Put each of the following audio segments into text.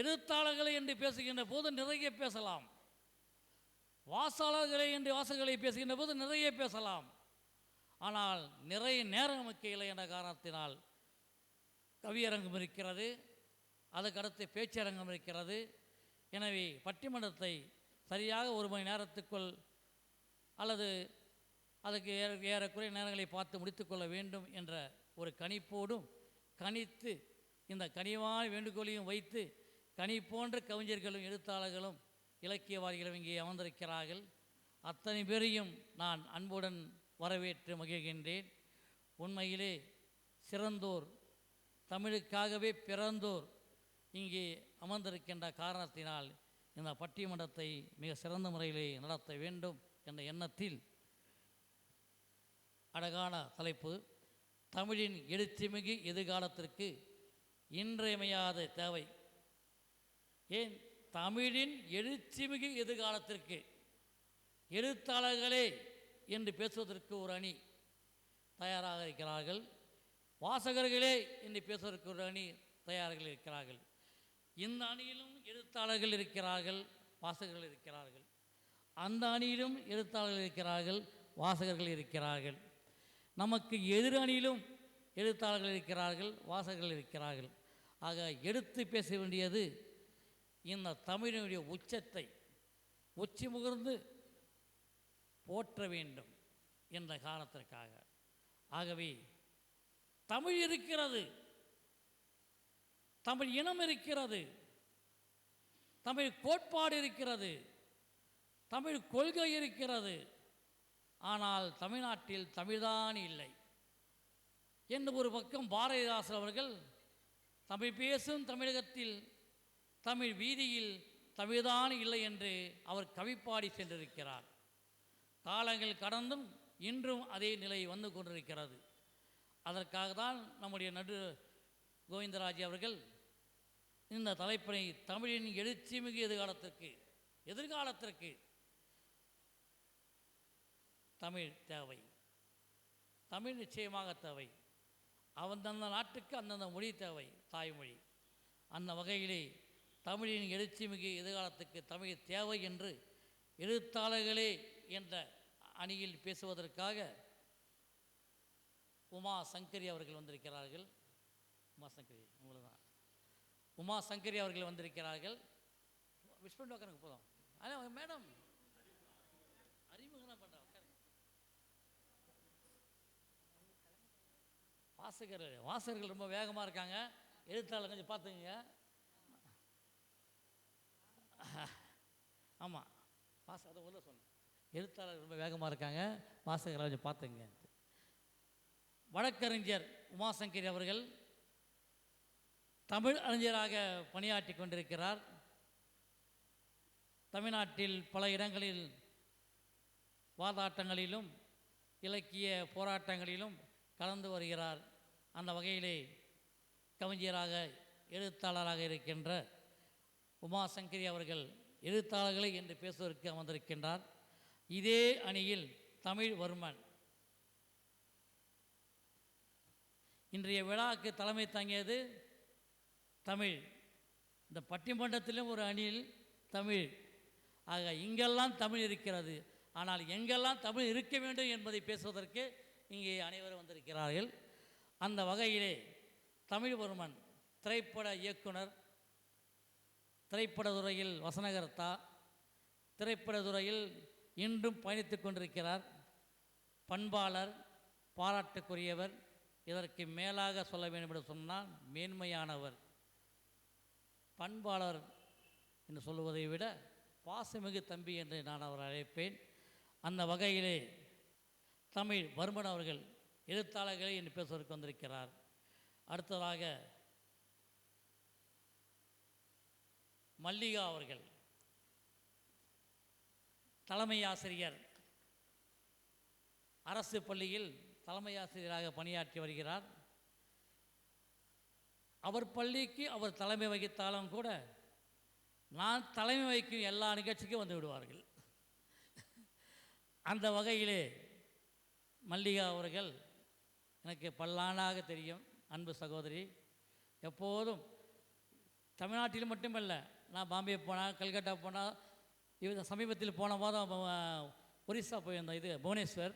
எழுத்தாளர்களை என்று பேசுகின்ற போது நிறைய பேசலாம். வாசாளர்களை என்று வாசகர்களை பேசுகின்ற போது நிறைய பேசலாம். ஆனால் நிறைய நேரம் இல்லை என்ற காரணத்தினால் கவியரங்கம் இருக்கிறது அதுக்கடுத்து பேச்சரங்கம் இருக்கிறது. எனவே பட்டிமன்றத்தை சரியாக ஒரு மணி நேரத்துக்குள் அல்லது அதுக்கு ஏற ஏறக்குறைய நேரங்களை பார்த்து முடித்துக்கொள்ள வேண்டும் என்ற ஒரு கணிப்போடும் கணித்து இந்த கனிவான வேண்டுகோளையும் வைத்து கனி போன்ற கவிஞர்களும் எழுத்தாளர்களும் இலக்கியவாதிகளும் இங்கே அமர்ந்திருக்கிறார்கள். அத்தனை பேரையும் நான் அன்புடன் வரவேற்று மகிழ்கின்றேன். உண்மையிலே சிறந்தோர் தமிழுக்காகவே பிறந்தோர் இங்கே அமர்ந்திருக்கின்ற காரணத்தினால் இந்த பட்டிமன்றத்தை மிக சிறந்த முறையிலே நடத்த வேண்டும் என்ற எண்ணத்தில் அழகான தலைப்பு தமிழின் எழுச்சிமிகு எதிர்காலத்திற்கு இன்றியமையாத தேவை. ஏன்? தமிழின் எழுச்சிமிகு எதிர்காலத்திற்கு. எழுத்தாளர்களே என்று பேசுவதற்கு ஒரு அணி தயாராக இருக்கிறார்கள். வாசகர்களே என்று பேசுவதற்கு ஒரு அணி தயாராக இருக்கிறார்கள். இந்த அணியிலும் எழுத்தாளர்கள் இருக்கிறார்கள் வாசகர்கள் இருக்கிறார்கள். அந்த அணியிலும் எழுத்தாளர்கள் இருக்கிறார்கள் வாசகர்கள் இருக்கிறார்கள். நமக்கு எதிர் அணியிலும் எழுத்தாளர்கள் இருக்கிறார்கள் வாசகர்கள் இருக்கிறார்கள். ஆக எடுத்து பேச வேண்டியது இந்த தமிழினுடைய உச்சத்தை உச்சி முகர்ந்து போற்ற வேண்டும் என்ற காரணத்திற்காக. ஆகவே தமிழ் இருக்கிறது தமிழ் இனம் இருக்கிறது தமிழ் கோட்பாடு இருக்கிறது தமிழ் கொள்கை இருக்கிறது. ஆனால் தமிழ்நாட்டில் தமிழ்தான் இல்லை என்று ஒரு பக்கம் பாரதிதாசன் அவர்கள் தமிழ் பேசும் தமிழகத்தில் தமிழ் வீதியில் தமிழ்தான் இல்லை என்று அவர் கவிப்பாடி சென்றிருக்கிறார். காலங்கள் கடந்தும் இன்றும் அதே நிலை வந்து கொண்டிருக்கிறது. அதற்காக தான் நம்முடைய நடு கோவிந்தராஜ் அவர்கள் இந்த தலைப்பினை தமிழின் எழுச்சிமிகு எதிர்காலத்திற்கு எதிர்காலத்திற்கு தமிழ் தேவை. தமிழ் நிச்சயமாக தேவை. அந்தந்த நாட்டுக்கு அந்தந்த மொழி தேவை தாய்மொழி. அந்த வகையிலே தமிழின் எழுச்சிமிகு எதிர்காலத்துக்கு தமிழ் தேவை என்று எழுத்தாளர்களே என்ற அணியில் பேசுவதற்காக உமா சங்கரி அவர்கள் வந்திருக்கிறார்கள். உமா சங்கரி உங்களுக்கு தான் உமா சங்கரி அவர்கள் வந்திருக்கிறார்கள். விஷ் உட்காருங்க போதும். ஆனால் மேடம். அறிமுகம் பண்ணுறேன் வாசகர் வாசகர்கள் ரொம்ப வேகமாக இருக்காங்க. எழுத்தாளர் கொஞ்சம் பார்த்துங்க ஆமாம் வாச அதை உள்ள சொன்னேன். எழுத்தாளர் ரொம்ப வேகமாக இருக்காங்க. வாசகரை கொஞ்சம் பார்த்துங்க வழக்கறிஞர் உமாசங்கரி அவர்கள் தமிழ் அறிஞராக பணியாற்றி கொண்டிருக்கிறார். தமிழ்நாட்டில் பல இடங்களில் வாதாட்டங்களிலும் இலக்கிய போராட்டங்களிலும் கலந்து வருகிறார். அந்த வகையிலே கவிஞராக எழுத்தாளராக இருக்கின்ற உமாசங்கரி அவர்கள் எழுத்தாளர்களை என்று பேசுவதற்கு அமர்ந்திருக்கின்றார். இதே அணியில் தமிழ் வர்மன். இன்றைய விழாவுக்கு தலைமை தாங்கியது தமிழ். இந்த பட்டிமன்றத்திலும் ஒரு அணியில் தமிழ். ஆக இங்கெல்லாம் தமிழ் இருக்கிறது. ஆனால் எங்கெல்லாம் தமிழ் இருக்க வேண்டும் என்பதை பேசுவதற்கு இங்கே அனைவரும் வந்திருக்கிறார்கள். அந்த வகையிலே தமிழ்வர்மன் திரைப்பட இயக்குனர் திரைப்படத்துறையில் வசனகர்த்தா திரைப்படத்துறையில் இன்றும் பயணித்து கொண்டிருக்கிறார். பண்பாளர் பாராட்டுக்குரியவர் இதற்கு மேலாக சொல்ல வேண்டும் என்று சொன்னால் மேன்மையானவர். பண்பாளர் என்று சொல்லுவதை விட பாசமிகு தம்பி என்று நான் அவர் அழைப்பேன். அந்த வகையிலே தமிழ் வர்மன் அவர்கள் எழுத்தாளர்களை என்று பேசுவதற்கு வந்திருக்கிறார். அடுத்ததாக மல்லிகா அவர்கள் தலைமை ஆசிரியர் அரசு பள்ளியில் தலைமை ஆசிரியராக பணியாற்றி வருகிறார். அவர் பள்ளிக்கு அவர் தலைமை வகித்தாலும் கூட நான் தலைமை வகிக்கும் எல்லா நிகழ்ச்சிக்கும் வந்து விடுவார்கள். அந்த வகையிலே மல்லிகா அவர்கள் எனக்கு பல்லாண்டாக தெரியும் அன்பு சகோதரி எப்போதும் தமிழ்நாட்டில் மட்டுமல்ல நான் பாம்பே போனால் கல்கட்டா போனால் இது சமீபத்தில் போன மாதம் ஒரிசா போயிருந்தோம் இது புவனேஸ்வர்.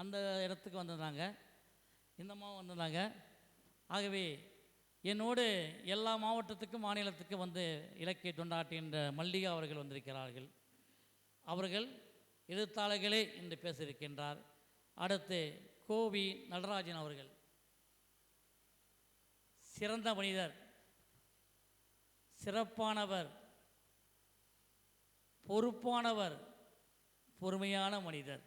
அந்த இடத்துக்கு வந்திருந்தாங்க. இந்த வந்திருந்தாங்க. ஆகவே என்னோடு எல்லா மாவட்டத்துக்கும் மாநிலத்துக்கும் வந்து இலக்கிய தொண்டாட்டுகின்ற மல்லிகா அவர்கள் வந்திருக்கிறார்கள். அவர்கள் எழுத்தாளர்களே என்று பேசியிருக்கின்றார். அடுத்து கோவி நடராஜன் அவர்கள். சிறந்த மனிதர். சிறப்பானவர். பொறுப்பானவர் பொறுமையான மனிதர்.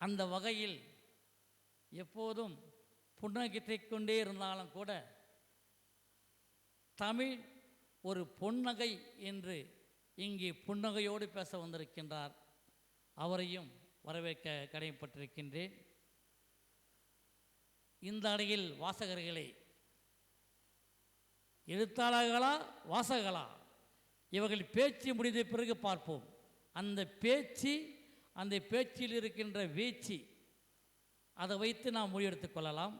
அந்த வகையில் எப்போதும் புன்னகித்தை கொண்டே இருந்தாலும் கூட தமிழ் ஒரு பொன்னகை என்று இங்கே புன்னகையோடு பேச வந்திருக்கின்றார். அவரையும் வரவேற்க கடமைப்பட்டிருக்கின்றேன். இந்த அறையில் வாசகர்களே எழுத்தாளர்களா வாசகர்களா? இவர்கள் பேச்சு முடிந்த பிறகு பார்ப்போம். அந்த பேச்சு அந்த பேச்சில் இருக்கின்ற வீச்சு அதை வைத்து நாம் முடிவெடுத்துக் கொள்ளலாம்.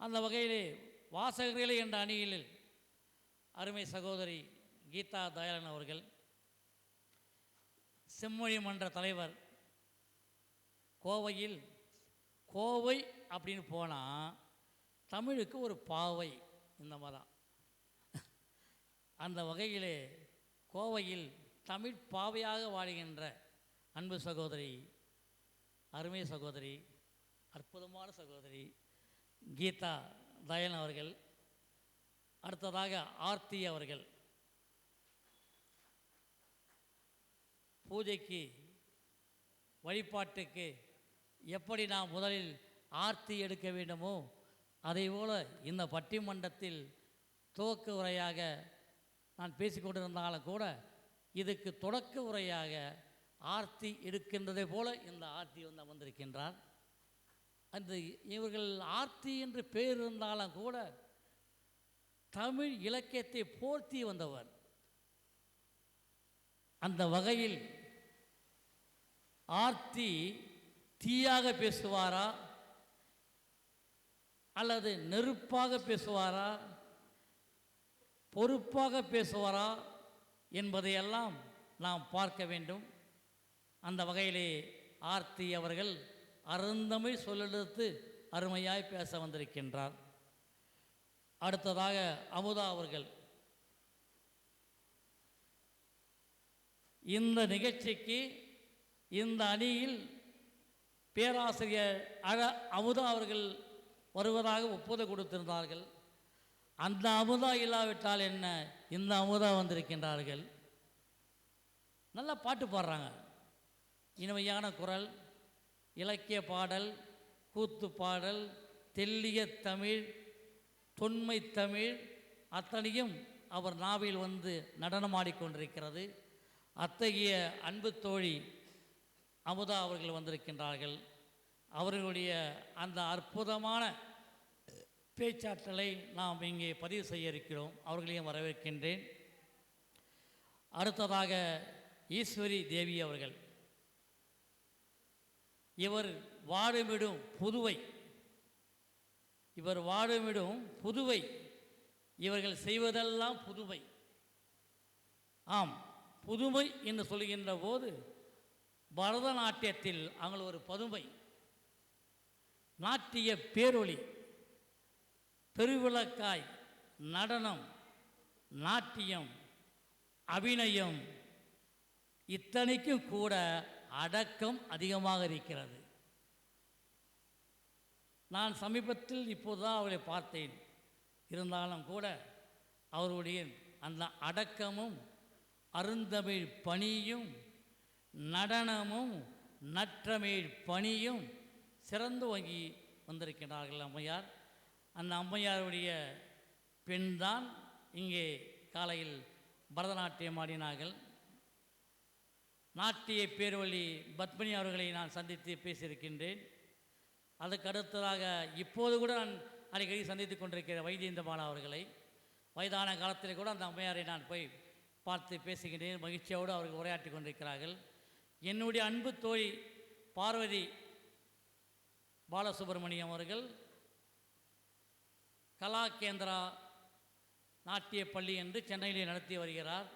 அந்த வகையிலே வாசகர்களே என்ற அணியில் அருமை சகோதரி கீதா தயாளன் அவர்கள் செம்மொழி மன்ற தலைவர் கோவையில் கோவை அப்படின்னு போனால் தமிழுக்கு ஒரு பாவை இந்த மாதிரி தான். அந்த வகையிலே கோவையில் தமிழ் பாவையாக வாழுகின்ற அன்பு சகோதரி அருமை சகோதரி அற்புதமான சகோதரி கீதா தயன் அவர்கள் அடுத்ததாக ஆர்த்தி அவர்கள். பூஜைக்கு வழிபாட்டுக்கு எப்படி நாம் முதலில் ஆர்த்தி எடுக்க வேண்டுமோ அதேபோல இந்த பட்டிமன்றத்தில் துவக்க உரையாக நான் பேசிக்கொண்டிருந்தாலும் கூட இதுக்கு தொடக்க உரையாக ஆர்த்தி எடுக்கின்றதை போல இந்த ஆர்த்தி வந்து அமர்ந்திருக்கின்றார். அந்த இவர்கள் ஆர்த்தி என்று பேர் இருந்தாலும் கூட தமிழ் இலக்கியத்தை போர்த்தி வந்தவர். அந்த வகையில் ஆர்த்தி தீயாக பேசுவாரா அல்லது நெருப்பாக பேசுவாரா? பொறுப்பாக பேசுவாரா என்பதையெல்லாம் நாம் பார்க்க வேண்டும். அந்த வகையிலே ஆர்த்தி அவர்கள் அருந்தமை சொல்லெடுத்து அருமையாய் பேச வந்திருக்கின்றார். அடுத்ததாக அமுதா அவர்கள். இந்த நிகழ்ச்சிக்கு இந்த அணியில் பேராசிரியர் அழ அமுதா அவர்கள் வருவதாக ஒப்புதல் கொடுத்திருந்தார்கள். அந்த அமுதா இல்லாவிட்டால் என்ன? இந்த அமுதா வந்திருக்கின்றார்கள். நல்லா பாட்டு பாடுறாங்க. இனிமையான குரல் இலக்கிய பாடல் கூத்து பாடல் தெல்லிய தமிழ் தொன்மை தமிழ் அத்தனையும் அவர் நாவில் வந்து நடனமாடிக்கொண்டிருக்கிறது அத்தகைய அன்பு தோழி அமுதா அவர்கள் வந்திருக்கின்றார்கள். அவர்களுடைய அந்த அற்புதமான பேச்சாற்றலை நாம் இங்கே பதிவு செய்ய இருக்கிறோம். அவர்களையும் வரவேற்கின்றேன். அடுத்ததாக ஈஸ்வரி தேவி அவர்கள். இவர் வாழுமிடும் புதுவை. இவர் வாழுமிடும் புதுவை. இவர்கள் செய்வதெல்லாம் புதுவை. ஆம் புதுமை என்று சொல்கின்ற போது பரதநாட்டியத்தில் அவங்கள் ஒரு பதுமை. நாட்டிய பேரொளி பெருவிளக்காய் நடனம் நாட்டியம் அபிநயம் இத்தனைக்கும் கூட அடக்கம் அதிகமாக இருக்கிறது. நான் சமீபத்தில் இப்போதுதான் அவளை பார்த்தேன். இருந்தாலும் கூட அவருடைய அந்த அடக்கமும் அருந்தமிழ் பணியும் நடனமும் நற்றமிழ் பணியும் சிறந்து வங்கி வந்திருக்கிறார்கள் அம்மையார். அந்த அம்மையாருடைய பெண் தான் இங்கே காலையில் பரதநாட்டியம் ஆடினார்கள். நாட்டிய பேர்வழி பத்மினி அவர்களை நான் சந்தித்து பேசியிருக்கின்றேன். அதுக்கு அடுத்ததாக இப்போது கூட நான் அடிக்கடி சந்தித்து கொண்டிருக்கிற வைத்தியந்தபாலா அவர்களை வயதான காலத்தில் கூட அந்த அம்மையாரை நான் போய் பார்த்து பேசுகின்றேன் மகிழ்ச்சியோடு அவர்கள் உரையாற்றி கொண்டிருக்கிறார்கள். என்னுடைய அன்பு தோழி பார்வதி பாலசுப்ரமணியம் அவர்கள் கலா கேந்திரா நாட்டிய பள்ளி என்று சென்னையிலே நடத்தி வருகிறார்.